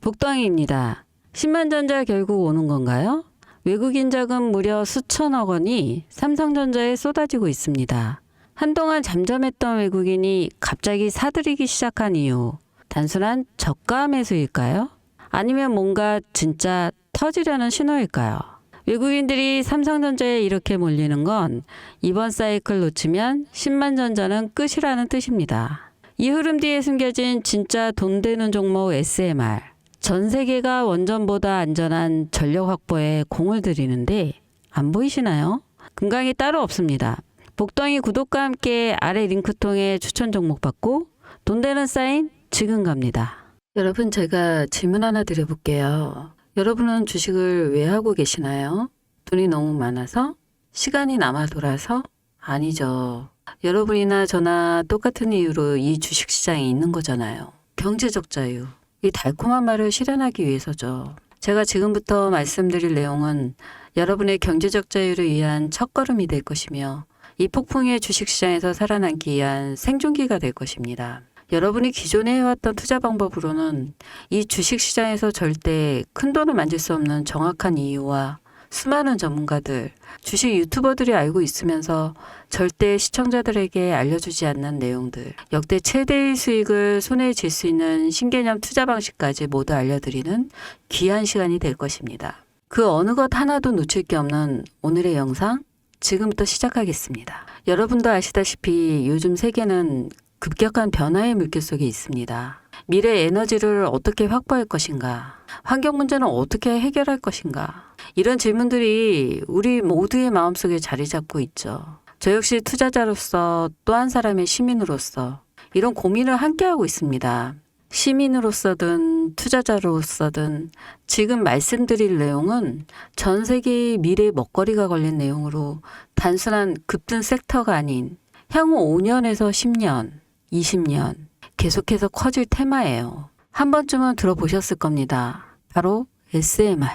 복덩이입니다. 10만 전자 결국 오는 건가요? 외국인 자금 무려 수천억 원이 삼성전자에 쏟아지고 있습니다. 한동안 잠잠했던 외국인이 갑자기 사들이기 시작한 이유. 단순한 저가 매수일까요? 아니면 뭔가 진짜 터지려는 신호일까요? 외국인들이 삼성전자에 이렇게 몰리는 건 이번 사이클 놓치면 10만 전자는 끝이라는 뜻입니다. 이 흐름 뒤에 숨겨진 진짜 돈 되는 종목 SMR. 전 세계가 원전보다 안전한 전력 확보에 공을 들이는데 안 보이시나요? 금강이 따로 없습니다. 복덩이 구독과 함께 아래 링크 통해 추천 종목 받고 돈 되는 사인 지금 갑니다. 여러분 제가 질문 하나 드려볼게요. 여러분은 주식을 왜 하고 계시나요? 돈이 너무 많아서? 시간이 남아 돌아서? 아니죠. 여러분이나 저나 똑같은 이유로 이 주식시장에 있는 거잖아요. 경제적 자유. 이 달콤한 말을 실현하기 위해서죠. 제가 지금부터 말씀드릴 내용은 여러분의 경제적 자유를 위한 첫걸음이 될 것이며 이 폭풍의 주식시장에서 살아남기 위한 생존기가 될 것입니다. 여러분이 기존에 해왔던 투자 방법으로는 이 주식시장에서 절대 큰 돈을 만질 수 없는 정확한 이유와 수많은 전문가들, 주식 유튜버들이 알고 있으면서 절대 시청자들에게 알려주지 않는 내용들, 역대 최대의 수익을 손에 쥘 수 있는 신개념 투자 방식까지 모두 알려드리는 귀한 시간이 될 것입니다. 그 어느 것 하나도 놓칠 게 없는 오늘의 영상, 지금부터 시작하겠습니다. 여러분도 아시다시피 요즘 세계는 급격한 변화의 물결 속에 있습니다. 미래 에너지를 어떻게 확보할 것인가? 환경 문제는 어떻게 해결할 것인가? 이런 질문들이 우리 모두의 마음속에 자리 잡고 있죠. 저 역시 투자자로서 또 한 사람의 시민으로서 이런 고민을 함께하고 있습니다. 시민으로서든 투자자로서든 지금 말씀드릴 내용은 전 세계의 미래 먹거리가 걸린 내용으로 단순한 급등 섹터가 아닌 향후 5년에서 10년, 20년 계속해서 커질 테마예요. 한 번쯤은 들어보셨을 겁니다. 바로 SMR.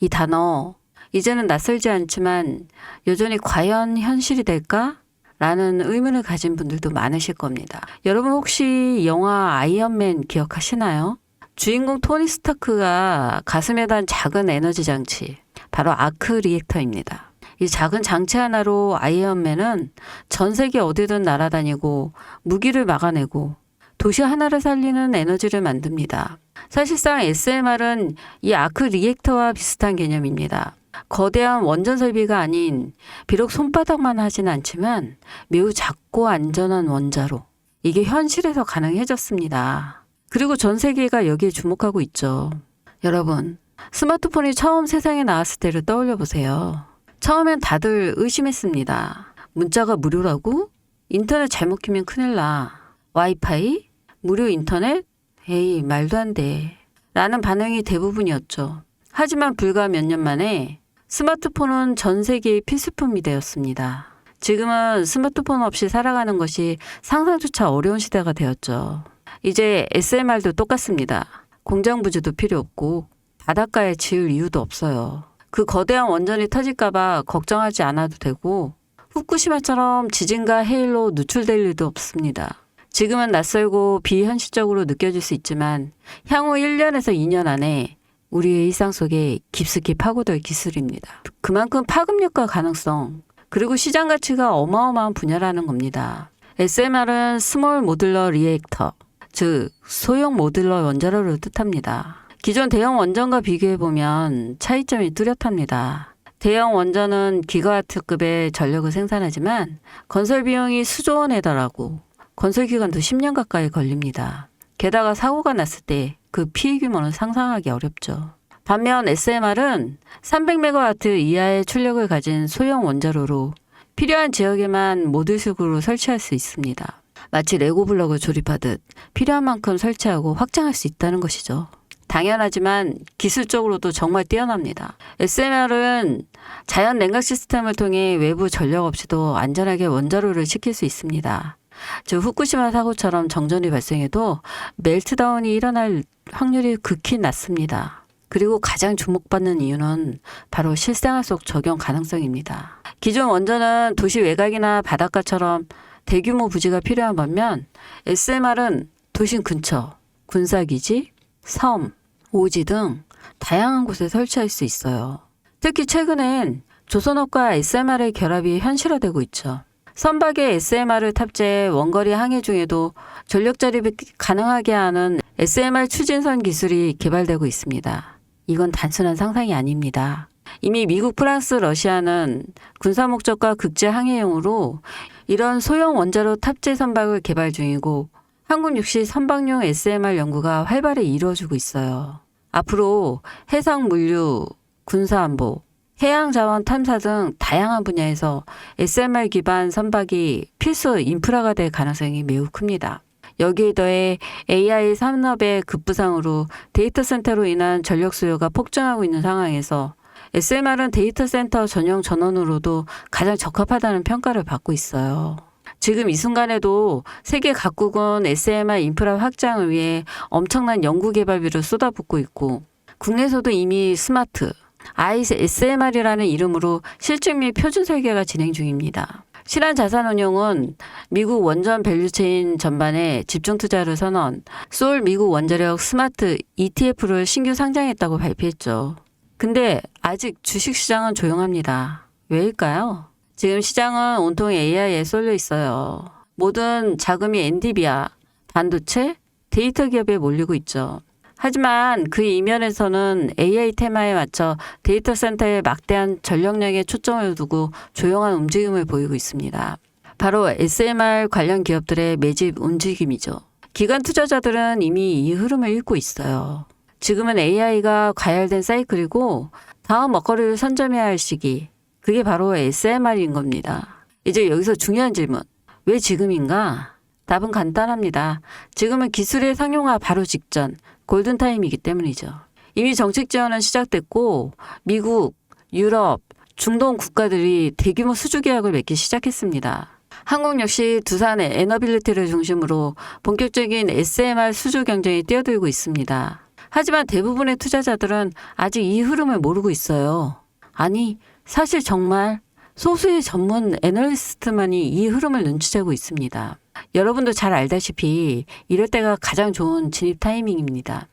이 단어 이제는 낯설지 않지만 여전히 과연 현실이 될까? 라는 의문을 가진 분들도 많으실 겁니다. 여러분 혹시 영화 아이언맨 기억하시나요? 주인공 토니 스타크가 가슴에 단 작은 에너지 장치, 바로 아크 리액터입니다. 이 작은 장치 하나로 아이언맨은 전 세계 어디든 날아다니고 무기를 막아내고 도시 하나를 살리는 에너지를 만듭니다. 사실상 SMR은 이 아크 리액터와 비슷한 개념입니다. 거대한 원전 설비가 아닌 비록 손바닥만 하진 않지만 매우 작고 안전한 원자로 이게 현실에서 가능해졌습니다. 그리고 전 세계가 여기에 주목하고 있죠. 여러분, 스마트폰이 처음 세상에 나왔을 때를 떠올려 보세요. 처음엔 다들 의심했습니다. 문자가 무료라고? 인터넷 잘못 키면 큰일 나. 와이파이? 무료 인터넷? 에이, 말도 안 돼. 라는 반응이 대부분이었죠. 하지만 불과 몇 년 만에 스마트폰은 전 세계의 필수품이 되었습니다. 지금은 스마트폰 없이 살아가는 것이 상상조차 어려운 시대가 되었죠. 이제 SMR도 똑같습니다. 공장 부지도 필요 없고 바닷가에 지을 이유도 없어요. 그 거대한 원전이 터질까봐 걱정하지 않아도 되고 후쿠시마처럼 지진과 해일로 누출될 일도 없습니다. 지금은 낯설고 비현실적으로 느껴질 수 있지만 향후 1년에서 2년 안에 우리의 일상 속에 깊숙이 파고들 기술입니다. 그만큼 파급력과 가능성, 그리고 시장 가치가 어마어마한 분야라는 겁니다. SMR은 스몰 모듈러 리액터, 즉 소형 모듈러 원자로를 뜻합니다. 기존 대형 원전과 비교해보면 차이점이 뚜렷합니다. 대형 원전은 기가와트급의 전력을 생산하지만 건설 비용이 수조 원에 달하고 건설 기간도 10년 가까이 걸립니다. 게다가 사고가 났을 때 그 피해 규모는 상상하기 어렵죠. 반면 SMR은 300메가와트 이하의 출력을 가진 소형 원자로로 필요한 지역에만 모듈식으로 설치할 수 있습니다. 마치 레고 블럭을 조립하듯 필요한 만큼 설치하고 확장할 수 있다는 것이죠. 당연하지만 기술적으로도 정말 뛰어납니다. SMR은 자연 냉각 시스템을 통해 외부 전력 없이도 안전하게 원자로를 식힐 수 있습니다. 즉 후쿠시마 사고처럼 정전이 발생해도 멜트다운이 일어날 확률이 극히 낮습니다. 그리고 가장 주목받는 이유는 바로 실생활 속 적용 가능성입니다. 기존 원전은 도시 외곽이나 바닷가처럼 대규모 부지가 필요한 반면 SMR은 도심 근처, 군사기지, 섬, 오지 등 다양한 곳에 설치할 수 있어요. 특히 최근엔 조선업과 SMR의 결합이 현실화되고 있죠. 선박에 SMR을 탑재해 원거리 항해 중에도 전력 자립이 가능하게 하는 SMR 추진선 기술이 개발되고 있습니다. 이건 단순한 상상이 아닙니다. 이미 미국, 프랑스, 러시아는 군사 목적과 국제 항해용으로 이런 소형 원자로 탑재 선박을 개발 중이고 한국 역시 선박용 SMR 연구가 활발히 이루어지고 있어요. 앞으로 해상 물류, 군사 안보, 해양 자원 탐사 등 다양한 분야에서 SMR 기반 선박이 필수 인프라가 될 가능성이 매우 큽니다. 여기에 더해 AI 산업의 급부상으로 데이터 센터로 인한 전력 수요가 폭증하고 있는 상황에서 SMR은 데이터 센터 전용 전원으로도 가장 적합하다는 평가를 받고 있어요. 지금 이 순간에도 세계 각국은 SMR 인프라 확장을 위해 엄청난 연구 개발비를 쏟아붓고 있고 국내에서도 이미 스마트 ISMR이라는 이름으로 실증 및 표준 설계가 진행 중입니다. 실한 자산운용은 미국 원전 밸류체인 전반에 집중 투자를 선언, 소울 미국 원자력 스마트 ETF를 신규 상장했다고 발표했죠. 근데 아직 주식 시장은 조용합니다. 왜일까요? 지금 시장은 온통 AI에 쏠려 있어요. 모든 자금이 엔디비아, 반도체, 데이터 기업에 몰리고 있죠. 하지만 그 이면에서는 AI 테마에 맞춰 데이터 센터에 막대한 전력량에 초점을 두고 조용한 움직임을 보이고 있습니다. 바로 SMR 관련 기업들의 매집 움직임이죠. 기관 투자자들은 이미 이 흐름을 읽고 있어요. 지금은 AI가 과열된 사이클이고 다음 먹거리를 선점해야 할 시기. 그게 바로 SMR인 겁니다. 이제 여기서 중요한 질문. 왜 지금인가? 답은 간단합니다. 지금은 기술의 상용화 바로 직전, 골든타임이기 때문이죠. 이미 정책 지원은 시작됐고, 미국, 유럽, 중동 국가들이 대규모 수주 계약을 맺기 시작했습니다. 한국 역시 두산의 에너빌리티를 중심으로 본격적인 SMR 수주 경쟁에 뛰어들고 있습니다. 하지만 대부분의 투자자들은 아직 이 흐름을 모르고 있어요. 아니, 사실 정말 소수의 전문 애널리스트만이 이 흐름을 눈치채고 있습니다. 여러분도 잘 알다시피 이럴 때가 가장 좋은 진입 타이밍입니다.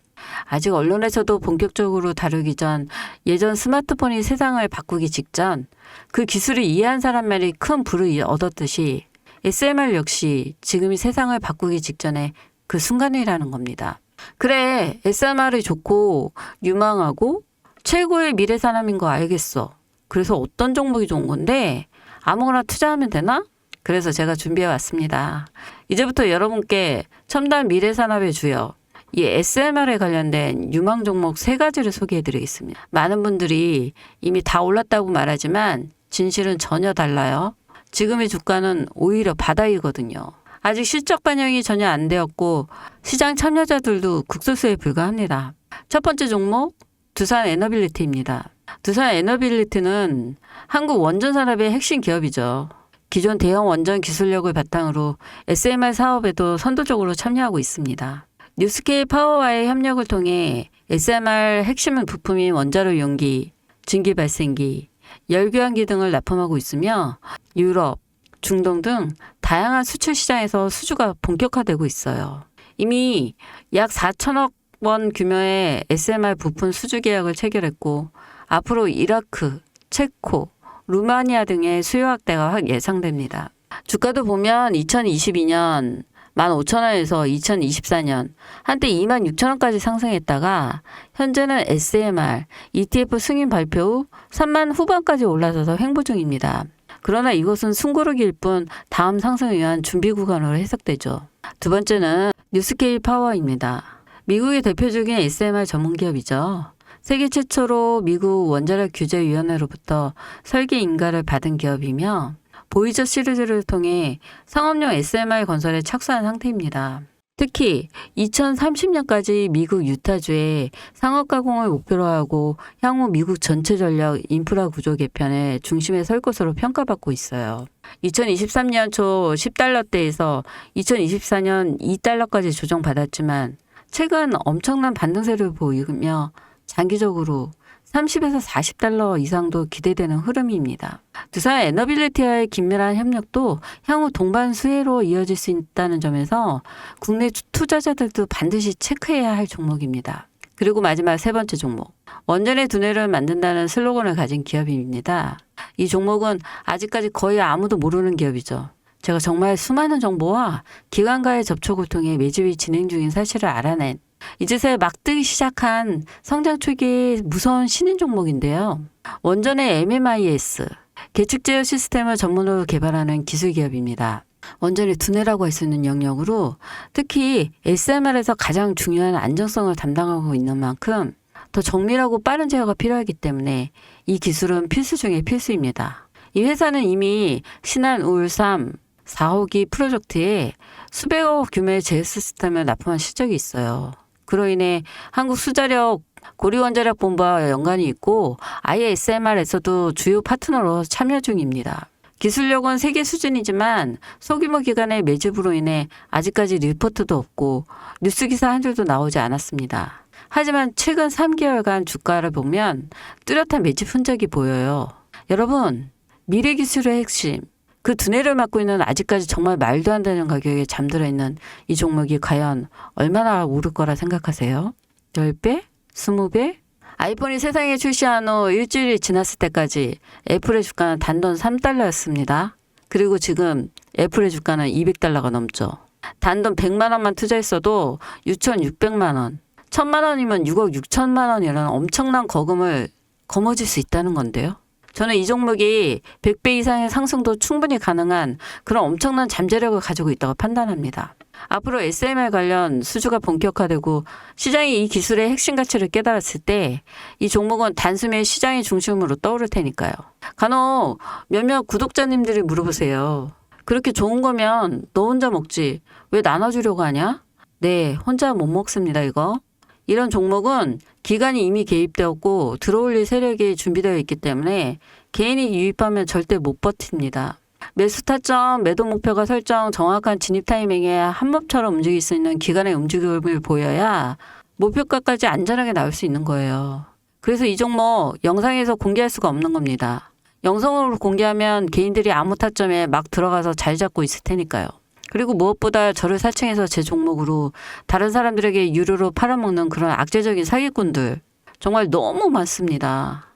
아직 언론에서도 본격적으로 다루기 전 예전 스마트폰이 세상을 바꾸기 직전 그 기술을 이해한 사람만이 큰 부를 얻었듯이 SMR 역시 지금이 세상을 바꾸기 직전에 그 순간이라는 겁니다. 그래, SMR이 좋고 유망하고 최고의 미래 사람인 거 알겠어. 그래서 어떤 종목이 좋은 건데 아무거나 투자하면 되나? 그래서 제가 준비해 왔습니다. 이제부터 여러분께 첨단 미래 산업의 주요 이 SMR에 관련된 유망 종목 세 가지를 소개해 드리겠습니다. 많은 분들이 이미 다 올랐다고 말하지만 진실은 전혀 달라요. 지금의 주가는 오히려 바닥이거든요. 아직 실적 반영이 전혀 안 되었고 시장 참여자들도 극소수에 불과합니다. 첫 번째 종목 두산 에너빌리티입니다. 두산 에너빌리티는 한국 원전 산업의 핵심 기업이죠. 기존 대형 원전 기술력을 바탕으로 SMR 사업에도 선도적으로 참여하고 있습니다. 뉴스케이 파워와의 협력을 통해 SMR 핵심 부품인 원자로 용기, 증기 발생기, 열교환기 등을 납품하고 있으며 유럽, 중동 등 다양한 수출 시장에서 수주가 본격화되고 있어요. 이미 약 4천억 원 규모의 SMR 부품 수주 계약을 체결했고 앞으로 이라크, 체코, 루마니아 등의 수요 확대가 확 예상됩니다. 주가도 보면 2022년 15,000원에서 2024년 한때 26,000원까지 상승했다가 현재는 SMR, ETF 승인 발표 후 3만 후반까지 올라서서 횡보 중입니다. 그러나 이것은 숨고르기일 뿐 다음 상승을 위한 준비 구간으로 해석되죠. 두 번째는 뉴스케일 파워입니다. 미국의 대표적인 SMR 전문 기업이죠. 세계 최초로 미국 원자력 규제위원회로부터 설계 인가를 받은 기업이며 보이저 시리즈를 통해 상업용 SMR 건설에 착수한 상태입니다. 특히 2030년까지 미국 유타주에 상업 가공을 목표로 하고 향후 미국 전체 전력 인프라 구조 개편의 중심에 설 것으로 평가받고 있어요. 2023년 초 10달러대에서 2024년 2달러까지 조정받았지만 최근 엄청난 반등세를 보이며 장기적으로 30에서 40달러 이상도 기대되는 흐름입니다. 두산 에너빌리티와의 긴밀한 협력도 향후 동반 수혜로 이어질 수 있다는 점에서 국내 투자자들도 반드시 체크해야 할 종목입니다. 그리고 마지막 세 번째 종목. 원전의 두뇌를 만든다는 슬로건을 가진 기업입니다. 이 종목은 아직까지 거의 아무도 모르는 기업이죠. 제가 정말 수많은 정보와 기관과의 접촉을 통해 매집이 진행 중인 사실을 알아낸 이제서야 막 뜨기 시작한 성장 초기의 무서운 신인 종목인데요. 원전의 MMIS, 계측 제어 시스템을 전문으로 개발하는 기술 기업입니다. 원전의 두뇌라고 할 수 있는 영역으로 특히 SMR에서 가장 중요한 안정성을 담당하고 있는 만큼 더 정밀하고 빠른 제어가 필요하기 때문에 이 기술은 필수 중의 필수입니다. 이 회사는 이미 신한 우울3 4호기 프로젝트에 수백억 규모의 제어 시스템을 납품한 실적이 있어요. 그로 인해 한국 수자력 고리원자력 본부와 연관이 있고 아예 SMR에서도 주요 파트너로 참여 중입니다. 기술력은 세계 수준이지만 소규모 기관의 매집으로 인해 아직까지 리포트도 없고 뉴스 기사 한 줄도 나오지 않았습니다. 하지만 최근 3개월간 주가를 보면 뚜렷한 매집 흔적이 보여요. 여러분, 미래 기술의 핵심, 그 두뇌를 맡고 있는 아직까지 정말 말도 안 되는 가격에 잠들어 있는 이 종목이 과연 얼마나 오를 거라 생각하세요? 10배? 20배? 아이폰이 세상에 출시한 후 일주일이 지났을 때까지 애플의 주가는 단돈 3달러였습니다. 그리고 지금 애플의 주가는 200달러가 넘죠. 단돈 100만 원만 투자했어도 6,600만 원, 1,000만 원이면 6억 6천만 원이라는 엄청난 거금을 거머쥘 수 있다는 건데요. 저는 이 종목이 100배 이상의 상승도 충분히 가능한 그런 엄청난 잠재력을 가지고 있다고 판단합니다. 앞으로 SMR 관련 수주가 본격화되고 시장이 이 기술의 핵심 가치를 깨달았을 때 이 종목은 단숨에 시장의 중심으로 떠오를 테니까요. 간혹 몇몇 구독자님들이 물어보세요. 그렇게 좋은 거면 너 혼자 먹지 왜 나눠주려고 하냐? 네, 혼자 못 먹습니다, 이거. 이런 종목은 기간이 이미 개입되었고 들어올릴 세력이 준비되어 있기 때문에 개인이 유입하면 절대 못 버팁니다. 매수 타점, 매도 목표가 설정, 정확한 진입 타이밍에 한몸처럼 움직일 수 있는 기간의 움직임을 보여야 목표가까지 안전하게 나올 수 있는 거예요. 그래서 이 종목 영상에서 공개할 수가 없는 겁니다. 영상으로 공개하면 개인들이 아무 타점에 막 들어가서 자리 잡고 있을 테니까요. 그리고 무엇보다 저를 사칭해서 제 종목으로 다른 사람들에게 유료로 팔아먹는 그런 악재적인 사기꾼들 정말 너무 많습니다.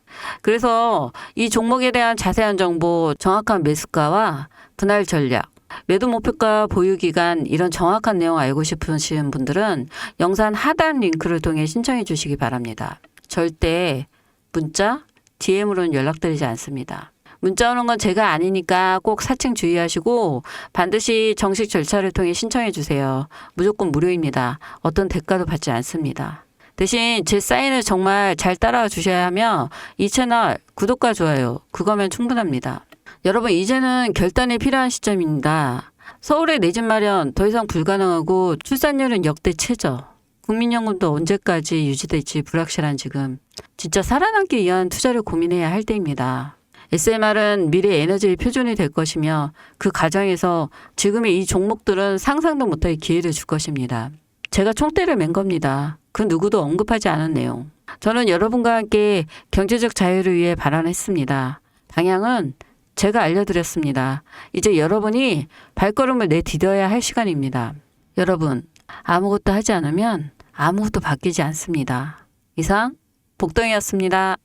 그래서 이 종목에 대한 자세한 정보, 정확한 매수가와 분할 전략, 매도 목표가 보유 기간 이런 정확한 내용 알고 싶으신 분들은 영상 하단 링크를 통해 신청해 주시기 바랍니다. 절대 문자, DM으로는 연락드리지 않습니다. 문자 오는 건 제가 아니니까 꼭 사칭 주의하시고 반드시 정식 절차를 통해 신청해 주세요. 무조건 무료입니다. 어떤 대가도 받지 않습니다. 대신 제 사인을 정말 잘 따라와 주셔야 하며 이 채널 구독과 좋아요 그거면 충분합니다. 여러분 이제는 결단이 필요한 시점입니다. 서울의 내 집 마련 더 이상 불가능하고 출산율은 역대 최저. 국민연금도 언제까지 유지될지 불확실한 지금 진짜 살아남기 위한 투자를 고민해야 할 때입니다. SMR은 미래 에너지의 표준이 될 것이며 그 과정에서 지금의 이 종목들은 상상도 못할 기회를 줄 것입니다. 제가 총대를 맨 겁니다. 그 누구도 언급하지 않은 내용. 저는 여러분과 함께 경제적 자유를 위해 발언했습니다. 방향은 제가 알려드렸습니다. 이제 여러분이 발걸음을 내디뎌야 할 시간입니다. 여러분, 아무것도 하지 않으면 아무것도 바뀌지 않습니다. 이상, 복덩이였습니다.